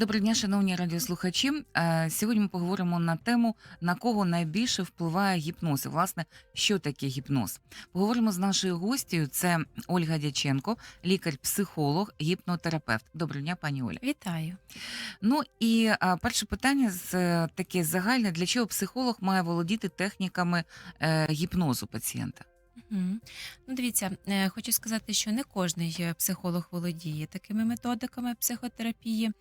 Доброго дня, шановні радіослухачі. Е, Сьогодні ми поговоримо на тему, на кого найбільше впливає гіпноз. І, власне, що таке гіпноз. Поговоримо з нашою гостю. Це Ольга Дяченко, лікар-психолог, гіпнотерапевт. Доброго дня, пані Оля. Вітаю. Ну і перше питання е, таке загальне: для чого психолог має володіти техніками е, гіпнозу пацієнта? Ну, дивіться, е, хочу сказати, що не кожний е, психолог володіє такими методиками психотерапії,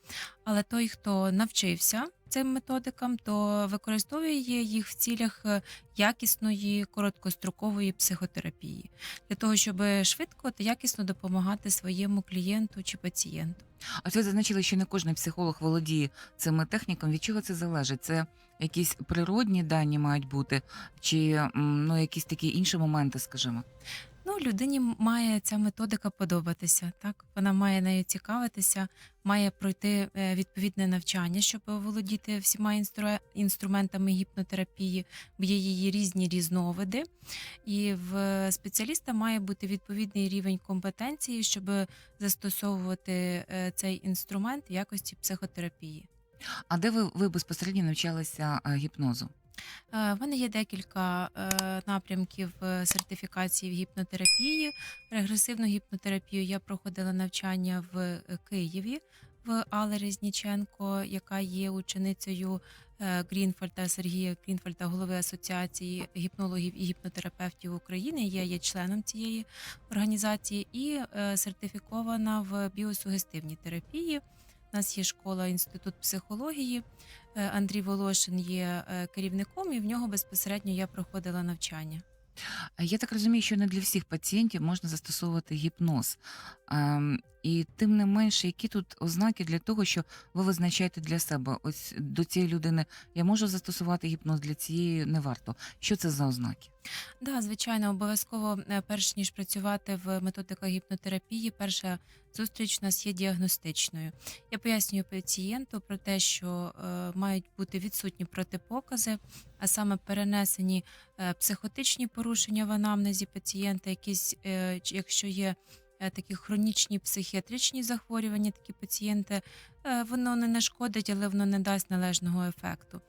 але той, хто навчився цим методикам, то використовує їх в цілях е, якісної короткострокової психотерапії для того, щоб швидко та якісно допомагати своєму клієнту чи пацієнту. А ви зазначили, що не кожен психолог володіє цими техніками. Від чого це залежить? Це якісь природні дані мають бути, чи ну якісь такі інші моменти, скажімо? Ну, людині має ця методика подобатися. Так, вона має нею цікавитися, має пройти е, відповідне навчання, щоб володіти всіма інстру- інструментами гіпнотерапії, бо є її різні різновиди. І в спеціаліста має бути відповідний рівень компетенції, щоб застосовувати е, цей інструмент в якості психотерапії. А де ви, ви безпосередньо навчалися е, гіпнозу? Е, В мене є декілька е, напрямків е, сертифікації в гіпнотерапії. Регресивну гіпнотерапію я проходила навчання в Києві в Алли Резніченко, яка є ученицею е, Сергія Грінфольда, голови Асоціації гіпнологів і гіпнотерапевтів України. Я є членом цієї організації і сертифікована в біосугестивній терапії. У нас є школа інститут психології. Е, Андрій Волошин є е, керівником, і в нього безпосередньо я проходила навчання. Е, Я так розумію, що не для всіх пацієнтів можна застосовувати гіпноз. І тим не менше, які тут ознаки для того, що ви визначаєте для себе, ось до цієї людини я можу застосувати гіпноз, для цієї не варто. Що це за ознаки? Да, звичайно, обов'язково, е, перш ніж працювати в методиках гіпнотерапії, перша зустріч у нас є діагностичною. Я пояснюю пацієнту про те, що е, мають бути відсутні протипокази, а саме перенесені е, психотичні порушення в анамнезі пацієнта, якісь, е, якщо є такі хронічні психіатричні захворювання, такі пацієнти, е, воно не нашкодить, але воно не дасть належного ефекту.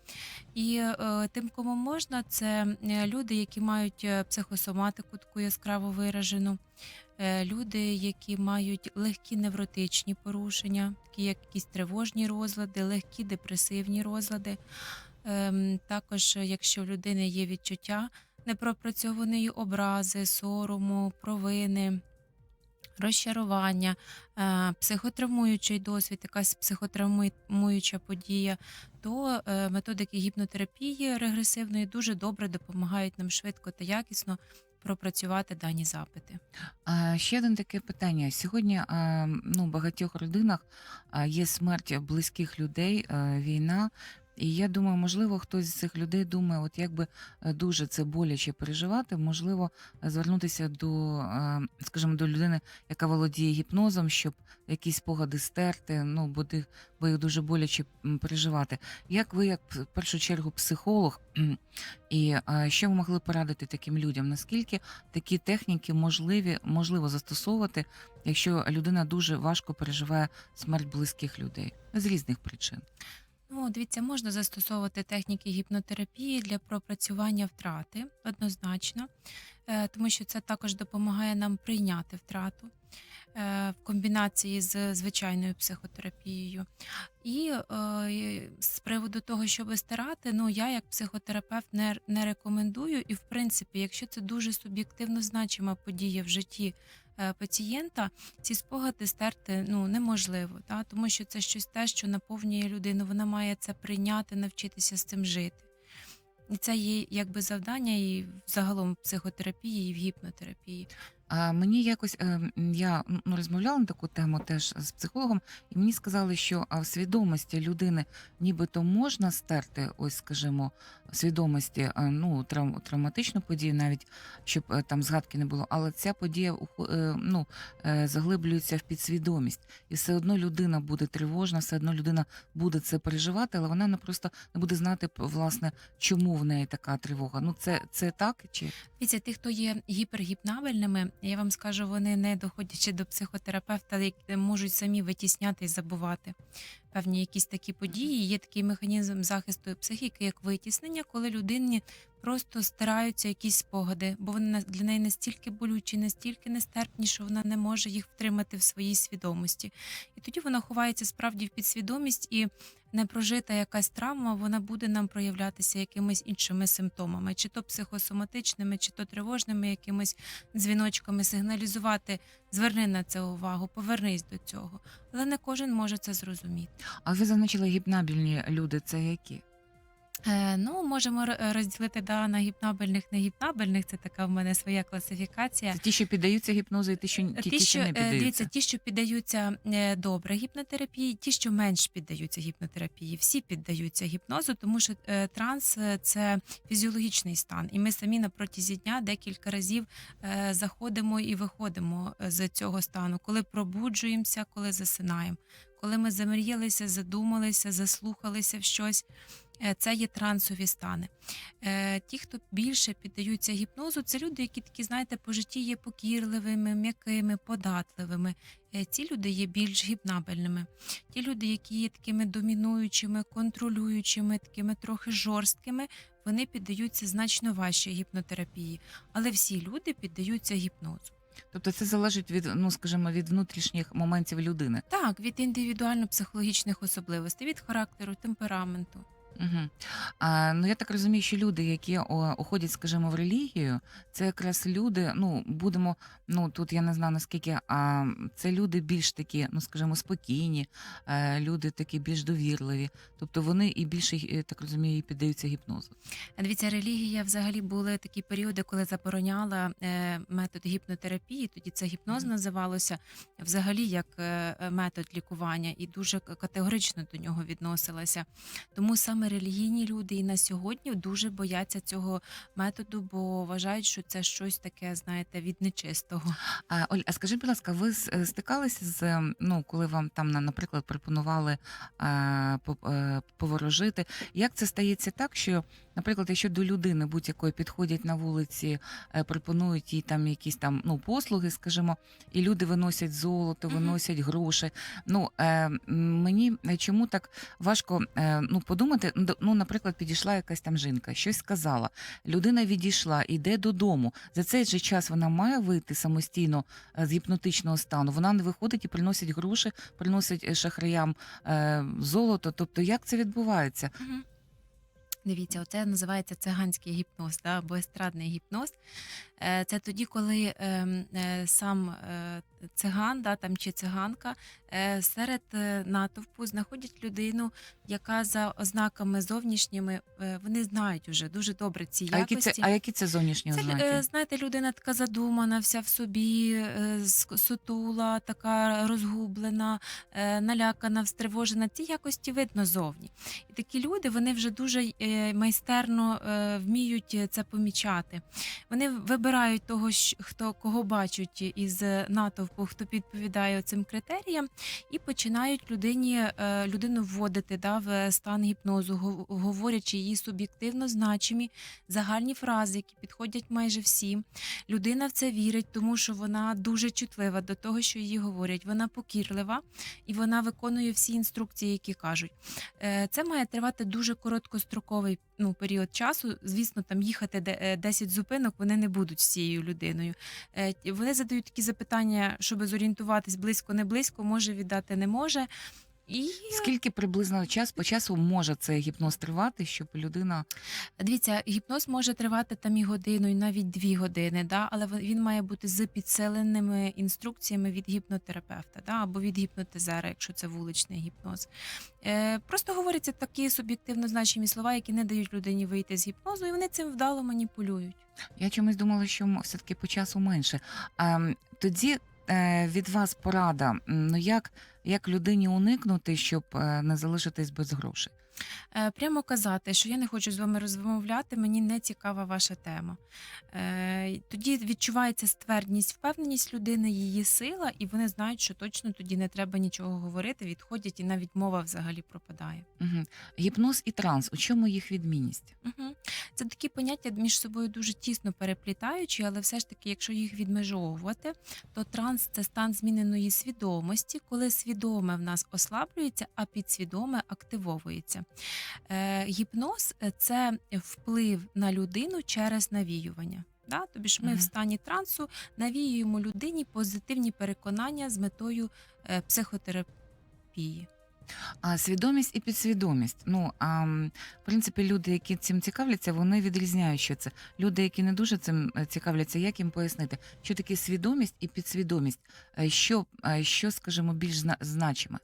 І е, тим, кому можна, це е, люди, які мають е, психосоматику таку яскраво виражену, е, люди, які мають легкі невротичні порушення, такі як якісь тривожні розлади, легкі депресивні розлади. Ем, Також, е, якщо в людини є відчуття непропрацьованої образи, сорому, провини. Розчарування, е, психотравмуючий досвід, якась психотравмуюча подія, то е, методики гіпнотерапії регресивної дуже добре допомагають нам швидко та якісно пропрацювати дані запити. Ще один таке питання. Сьогодні ну, в багатьох родинах є смерть близьких людей, війна. І я думаю, можливо, хтось з цих людей думає, от якби е, дуже це боляче переживати, можливо, е, звернутися до, е, скажімо, до людини, яка володіє гіпнозом, щоб якісь спогади стерти, ну, бо їх, бо їх дуже боляче переживати. Як ви, як в першу чергу, психолог, і що ви могли порадити таким людям? Наскільки такі техніки можливі, можливо застосовувати, якщо людина дуже важко переживає смерть близьких людей з різних причин? Ну, дивіться, можна застосовувати техніки гіпнотерапії для пропрацювання втрати однозначно, е, тому що це також допомагає нам прийняти втрату е, в комбінації з звичайною психотерапією. І е, з приводу того, щоб стирати, ну я як психотерапевт не, рекомендую. І в принципі, якщо це дуже суб'єктивно значима подія в житті пацієнта, ці спогади стерти ну неможливо, та тому що це щось те, що наповнює людину. Вона має це прийняти, навчитися з цим жити. І це є якби завдання і загалом в психотерапії, і в гіпнотерапії. А мені якось е, я ну, розмовляла на таку тему теж з психологом, і мені сказали, що в свідомості людини нібито можна стерти, ось скажімо, свідомості а, ну, трав, травматичну подію, навіть щоб е, там згадки не було, але ця подія ухо- е, ну, е, заглиблюється в підсвідомість, і все одно людина буде тривожна, все одно людина буде це переживати, але вона не просто не буде знати власне, чому в неї така тривога. Ну це, це так чи Дивіться, ті, хто є гіпергіпнабельними, Я вам скажу, вони не доходячи до психотерапевта, можуть самі витісняти і забувати певні якісь такі події. Є такий механізм захисту психіки, як витіснення, коли людині просто стираються якісь спогади, бо вони для неї настільки болючі, настільки нестерпні, що вона не може їх втримати в своїй свідомості. І тоді вона ховається справді в підсвідомість і непрожита якась травма, вона буде нам проявлятися якимись іншими симптомами, чи то психосоматичними, чи то тривожними якимись дзвіночками, сигналізувати, зверни на це увагу, повернись до цього. Але не кожен може це зрозуміти. А ви зазначили гіпнабільні люди, це які? Е, ну, можемо р- розділити да, на гіпнабельних, негіпнабельних. Це така в мене своя класифікація. Це ті, що піддаються гіпнозу, і ті, що ті, Ті, що не е, піддаються. ті, що піддаються е, добре гіпнотерапії, ті, що менш піддаються гіпнотерапії, всі піддаються гіпнозу, тому що е, транс е, це фізіологічний стан, і ми самі на протязі дня декілька разів е, заходимо і виходимо з цього стану, коли пробуджуємося, коли засинаємо, коли ми замріялися, задумалися, заслухалися в щось. Е, Це є трансові стани. Е, Ті, хто більше піддаються гіпнозу, це люди, які такі, знаєте, по житті є покірливими, м'якими, податливими. Е, Ці люди є більш гіпнабельними. Ті люди, які є такими домінуючими, контролюючими, такими трохи жорсткими, вони піддаються значно важче гіпнотерапії. Але всі люди піддаються гіпнозу. Тобто це залежить від, ну скажімо, від внутрішніх моментів людини. Так, від індивідуально-психологічних особливостей, від характеру, темпераменту. Угу. А, ну я так розумію, що люди, які о, уходять, скажімо, в релігію, це якраз люди. Ну будемо, ну тут я не знаю наскільки, а це люди більш такі, ну скажімо, спокійні, е, люди такі більш довірливі. Тобто вони і більше я так розумію, і піддаються гіпнозу. Дивіться, релігія взагалі були такі періоди, коли забороняла е, метод гіпнотерапії. Тоді це гіпноз Мгм. називалося взагалі як е, е, метод лікування, і дуже к- категорично до нього відносилася. Тому саме релігійні люди і на сьогодні дуже бояться цього методу, бо вважають, що це щось таке, знаєте, від нечистого. А, Оль, а скажіть, будь ласка, ви е, стикалися з ем, ну, коли вам там, на- наприклад, пропонували е, е, поворожити? Як це стається так, що, наприклад, якщо до людини будь-якої підходять на вулиці, е, пропонують їй там якісь там ну, послуги, скажімо, і люди виносять золото, виносять гроші. Ну е, мені е, чому так важко е, ну, подумати? Ну, наприклад, підійшла якась там жінка, щось сказала. Людина відійшла, йде додому. За цей же час вона має вийти самостійно з гіпнотичного стану. Вона не виходить і приносить гроші, приносить шахраям е, золото. Тобто, як це відбувається? Дивіться, оце називається циганський гіпноз, да, або естрадний гіпноз. Е, Це тоді, коли ем, е, сам е, циган да, там, чи циганка серед натовпу знаходять людину, яка за ознаками зовнішніми вони знають уже дуже добре ці А які якості. це, а які це зовнішні Це, ознаки? знаєте, людина така задумана, вся в собі, сутула, така розгублена, налякана, встривожена. Ці якості видно зовні. І такі люди вони вже дуже майстерно вміють це помічати. Вони вибирають того, хто кого бачать із натовпу, хто відповідає цим критеріям, і починають людині е, людину вводити да, в стан гіпнозу, говорячи її суб'єктивно значимі загальні фрази, які підходять майже всім. Людина в це вірить, тому що вона дуже чутлива до того, що їй говорять. Вона покірлива і вона виконує всі інструкції, які кажуть. Е, Це має тривати дуже короткостроковий ну, період часу. Звісно, там їхати де- е, 10 зупинок вони не будуть з цією людиною. Е, Вони задають такі запитання, щоб зорієнтуватись близько, не близько, може віддати, не може. І Скільки приблизно час по часу може цей гіпноз тривати, щоб людина Дивіться, гіпноз може тривати там і годину, і навіть дві години, да? але він має бути з підсиленими інструкціями від гіпнотерапевта да? або від гіпнотизера, якщо це вуличний гіпноз. Е, просто говоряться такі суб'єктивно значимі слова, які не дають людині вийти з гіпнозу, і вони цим вдало маніпулюють. Я чомусь думала, що все-таки по часу менше. А, тоді е, від вас порада, ну як як людині уникнути, щоб е, не залишитись без грошей? Е, Прямо казати, що я не хочу з вами розмовляти, мені не цікава ваша тема. Е, Тоді відчувається ствердність, впевненість людини, її сила, і вони знають, що точно тоді не треба нічого говорити, відходять, і навіть мова взагалі пропадає. Угу. Гіпноз і транс. У чому їх відмінність? Угу. Це такі поняття між собою дуже тісно переплітаючі, але все ж таки, якщо їх відмежовувати, то транс це стан зміненої свідомості, коли свідоме в нас ослаблюється, а підсвідоме активовується. Е, гіпноз е, це вплив на людину через навіювання. Да? Тобі ж ми Мгм. в стані трансу навіюємо людині позитивні переконання з метою е, психотерапії. А свідомість і підсвідомість. Ну а в принципі, люди, які цим цікавляться, вони відрізняють, що це. Люди, які не дуже цим е, цікавляться, як їм пояснити, що таке свідомість і підсвідомість, Е, що, що скажімо, більш зна- значиме.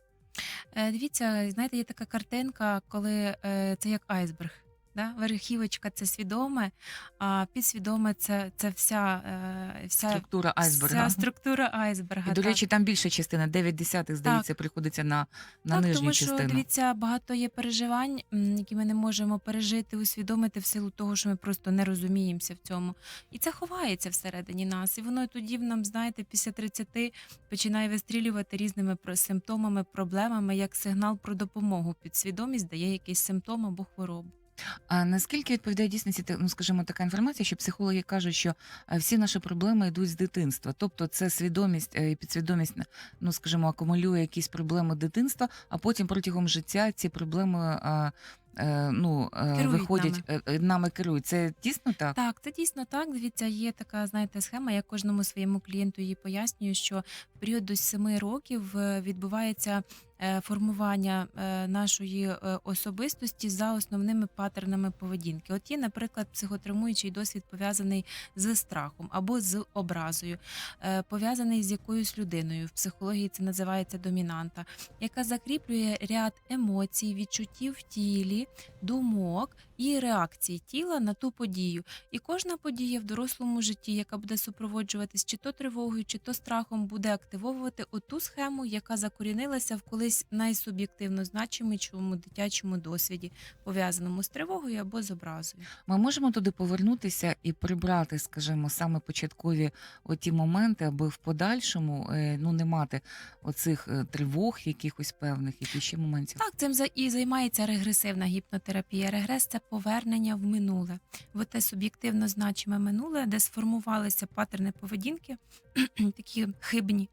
Е, Дивіться, знаєте, є така картинка, коли е, це як айсберг. Да? Верхівочка це свідоме, а підсвідоме це, це вся, е, вся, Структура айсберга. вся структура айсберга. І, до речі, там більша частина, 9 десятих, здається, приходиться на, на так, нижню тому що дивіться, багато є переживань, які ми не можемо пережити, усвідомити в силу того, що ми просто не розуміємося в цьому. І це ховається всередині нас. І воно тоді нам, знаєте, після 30 починає вистрілювати різними симптомами, проблемами, як сигнал про допомогу. Підсвідомість дає якийсь симптом або хворобу. А наскільки відповідає дійсності, ну скажімо, така інформація, що психологи кажуть, що е, всі наші проблеми йдуть з дитинства, тобто це свідомість е, і підсвідомість, ну скажімо, акумулює якісь проблеми дитинства, а потім протягом життя ці проблеми. е, е, Ну, е, Керують виходять е, е, нами керують. Це дійсно так? Так, це дійсно так. Дивіться, є така, знаєте, схема. Я кожному своєму клієнту її пояснюю, що в період до 7 років е, відбувається е, формування е, нашої е, особистості за основними паттернами поведінки. От є, наприклад, психотравмуючий досвід пов'язаний з страхом або з образою, е, пов'язаний з якоюсь людиною. В психології це називається домінанта, яка закріплює ряд емоцій, відчуттів в тілі, думок і реакцій тіла на ту подію. І кожна подія в дорослому житті, яка буде супроводжуватись чи то тривогою, чи то страхом, буде активовувати оту схему, яка закорінилася в колись найсуб'єктивно значимому дитячому досвіді, пов'язаному з тривогою або з образою. Ми можемо туди повернутися і прибрати, скажімо, саме початкові оті моменти, аби в подальшому е, ну не мати оцих е, тривог якихось певних, які ще моментів. Так, цим і займається регресивна гіпнотерапія. Регрес це повернення в минуле, в те суб'єктивно значиме минуле, де сформувалися паттерни поведінки, такі хибні.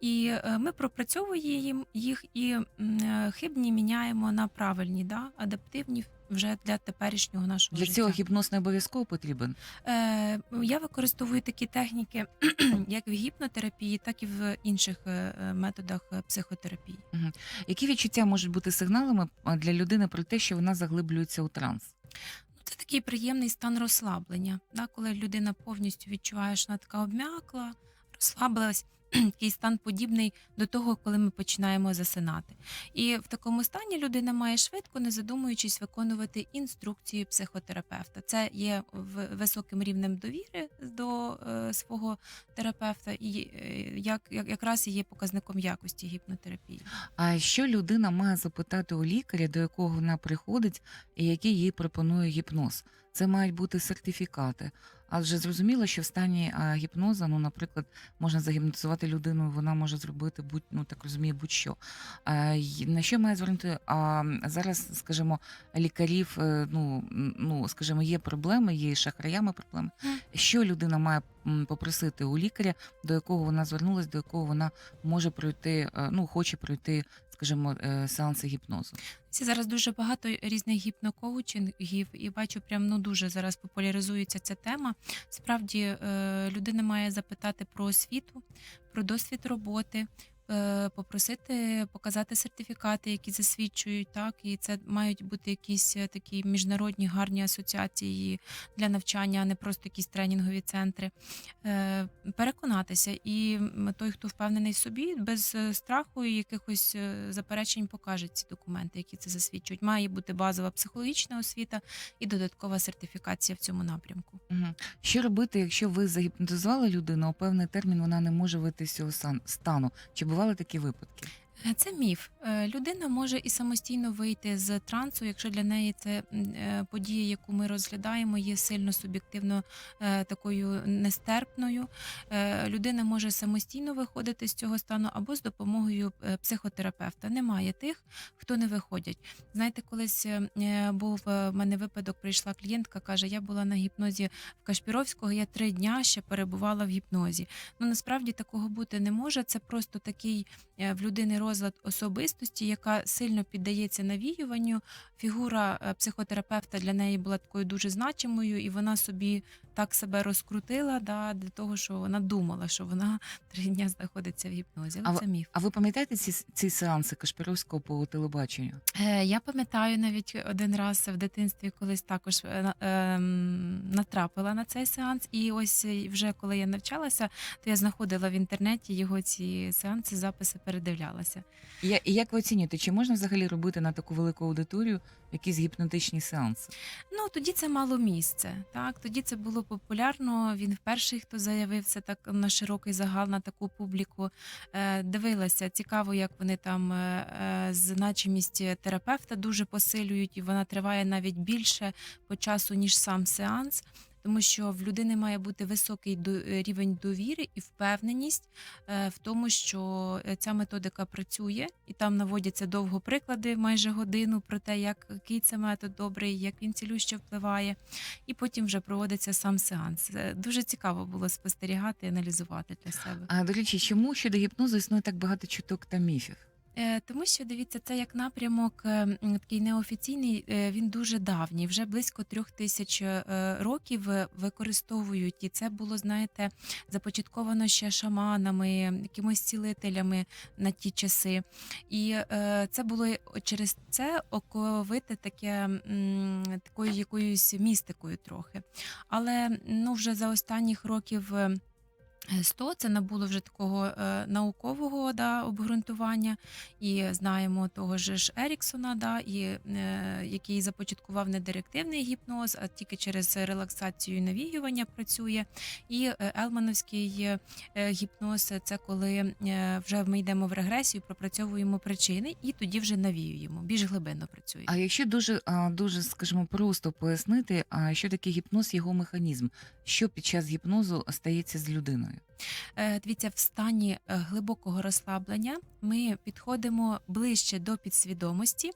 І е, ми пропрацьовуємо їм- їх і е, хибні міняємо на правильні, да? адаптивні вже для теперішнього нашого Для життя. цього гіпноз не обов'язково потрібен. Е, я використовую такі техніки, як в гіпнотерапії, так і в інших е, е, методах психотерапії. Які відчуття можуть бути сигналами для людини про те, що вона заглиблюється у транс? Ну, Це такий приємний стан розслаблення, да, коли людина повністю відчуває, що вона така обм'якла, розслабилась. Такий стан подібний до того, коли ми починаємо засинати. І в такому стані людина має швидко, не задумуючись, виконувати інструкцію психотерапевта. Це є високим рівнем довіри до е, свого терапевта, і е, як, як якраз і є показником якості гіпнотерапії. А що людина має запитати у лікаря, до якого вона приходить, і який їй пропонує гіпноз? Це мають бути сертифікати. Адже зрозуміло, що в стані гіпноза, ну, наприклад, можна загіпнотизувати людину, вона може зробити будь ну так розумію, будь-що. На що має звернути? А зараз, скажімо, лікарів, е, ну, ну скажімо, є проблеми, є шахраями проблеми. Що людина має попросити у лікаря, до якого вона звернулась, до якого вона може пройти, е, ну хоче пройти, скажімо, е, сеанси гіпнозу. Зараз дуже багато різних гіпнокоучингів, і бачу, прям ну дуже зараз популяризується ця тема. Справді е, людина має запитати про освіту, про досвід роботи. Е, Попросити показати сертифікати, які засвідчують так, і це мають бути якісь е, такі міжнародні гарні асоціації для навчання, а не просто якісь тренінгові центри. Е, Переконатися, і той, хто впевнений собі, без страху і якихось заперечень покаже ці документи, які це засвідчують. Має бути базова психологічна освіта і додаткова сертифікація в цьому напрямку. Що робити, якщо ви загіпнотизували людину, а певний термін вона не може вийти з цього стану? Чи бували такі випадки? Е, Це міф. Е, Людина може і самостійно вийти з трансу, якщо для неї це е, подія, яку ми розглядаємо, є сильно суб'єктивно такою нестерпною. Людина може самостійно виходити з цього стану або з допомогою психотерапевта. Немає тих, хто не виходять. Знаєте, колись був в мене випадок, прийшла клієнтка, каже: Я була на гіпнозі в Кашпіровського, я три дня ще перебувала в гіпнозі. Ну насправді такого бути не може. Це просто такий в людини розлад особистості, яка сильно піддається навіюванню. Фігура е, психотерапевта для неї була такою дуже значимою, і вона собі так себе розкрутила да, для того, що вона думала, що вона три дня знаходиться в гіпнозі. Але А це міф. А ви пам'ятаєте ці, ці сеанси Кашпіровського по телебаченню? Е, Я пам'ятаю навіть один раз в дитинстві колись також е, ем, натрапила на цей сеанс. І ось е, вже коли я навчалася, то я знаходила в інтернеті його ці сеанси, записи передивлялася. І, я- і як ви оцінюєте, чи можна взагалі робити на таку велику аудиторію якісь гіпнотичні сеанси? Ну тоді це мало місце. Так, тоді це було популярно. Він перший, хто заявив це так на широкий загал, на таку публіку. Е, дивилася, цікаво, як вони там е, е, значимість терапевта дуже посилюють, і вона триває навіть більше по часу, ніж сам сеанс. Тому що в людини має бути високий до- е, рівень довіри і впевненість е, в тому, що е, ця методика працює, і там наводяться довго приклади, майже годину про те, як який це метод добрий, як він цілюще впливає, і потім вже проводиться сам сеанс. Дуже цікаво було спостерігати і аналізувати для себе. А до речі, чому щодо гіпнозу існує так багато чуток та міфів? Е, Тому що дивіться, це як напрямок е, такий неофіційний. е, Він дуже давній. Вже близько трьох тисяч років використовують, і це було, знаєте, започатковано ще шаманами, якимось цілителями на ті часи. І це було через це оковите таке такою якоюсь містикою трохи. Але ну вже за останніх років. Е, 100 це набуло вже такого е, наукового да, обґрунтування, і знаємо того ж Еріксона, да, і, е, який започаткував не директивний гіпноз, а тільки через релаксацію і навіювання працює. І е, Елмановський е, гіпноз це коли е, вже ми йдемо в регресію, пропрацьовуємо причини і тоді вже навіюємо, більш глибинно працює. А якщо дуже, дуже, скажімо, просто пояснити, а що таке гіпноз, його механізм, що під час гіпнозу стається з людиною? Е, Дивіться, в стані е, глибокого розслаблення ми підходимо ближче до підсвідомості.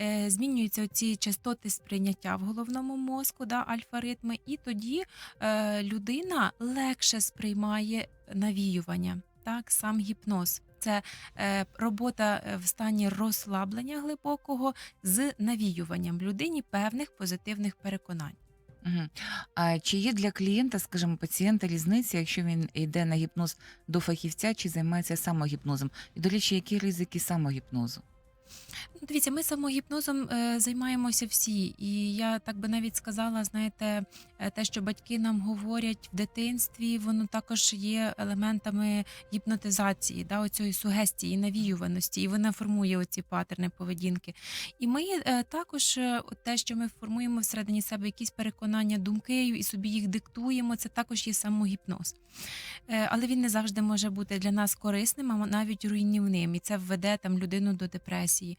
Е, Змінюються ці частоти сприйняття в головному мозку, да, альфа-ритми, і тоді людина легше сприймає навіювання, так, сам гіпноз. Це робота в стані розслаблення глибокого з навіюванням людині певних позитивних переконань. Угу. А чи є для клієнта, скажімо, пацієнта різниця, якщо він йде на гіпноз до фахівця чи займається самогіпнозом? І, до речі, які ризики самогіпнозу? Ну, Дивіться, ми самогіпнозом е, займаємося всі, і я так би навіть сказала, знаєте, е, те, що батьки нам говорять в дитинстві, воно також є елементами гіпнотизації, да, оцієї сугестії, навіюваності, і вона формує оці патерни поведінки. І ми е, також те, що ми формуємо всередині себе якісь переконання, думки і собі їх диктуємо, це також є самогіпноз. Але він не завжди може бути для нас корисним, а навіть руйнівним, і це введе там людину до депресії.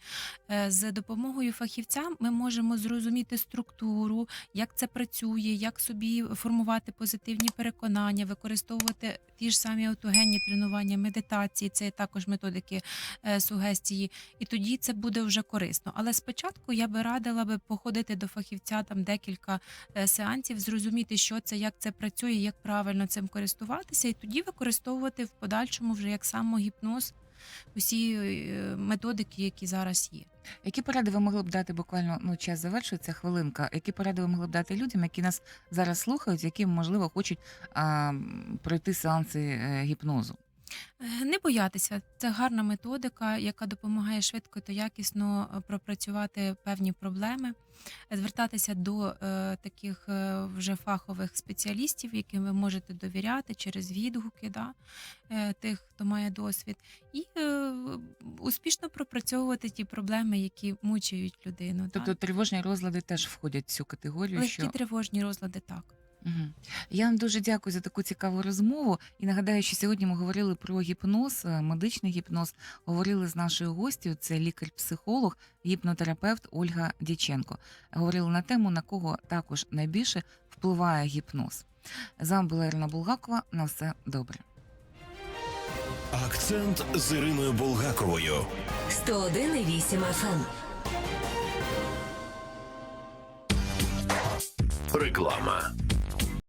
Е, З допомогою фахівця ми можемо зрозуміти структуру, як це працює, як собі формувати позитивні переконання, використовувати ті ж самі аутогенні тренування, медитації, це також методики е, сугестії, і тоді це буде вже корисно. Але спочатку я би радила би походити до фахівця там декілька е, сеансів, зрозуміти, що це, як це працює, як правильно цим користуватися, і тоді використовувати в подальшому вже як самогіпноз усі е, методики, які зараз є. Які поради ви могли б дати буквально ну час завершується хвилинка? Які поради ви могли б дати людям, які нас зараз слухають, які можливо хочуть а, пройти сеанси е, гіпнозу? Е, Не боятися, це гарна методика, яка допомагає швидко та якісно е, пропрацювати певні проблеми, звертатися до е, таких вже фахових спеціалістів, яким ви можете довіряти через відгуки да, тих, хто має досвід, і успішно пропрацьовувати ті проблеми, які мучають людину. Тобто так. тривожні розлади теж входять в цю категорію. Легкі що тривожні розлади так. Мгм. Я вам дуже дякую за таку цікаву розмову. І нагадаю, що сьогодні ми говорили про гіпноз, е, медичний гіпноз. Говорили з нашою гостю, це лікар-психолог, гіпнотерапевт Ольга Дяченко. Говорили на тему, на кого також найбільше впливає гіпноз. З вами була Ірина Булгакова. На все добре. Акцент з Іриною Булгаковою. 101,8 FM. Реклама.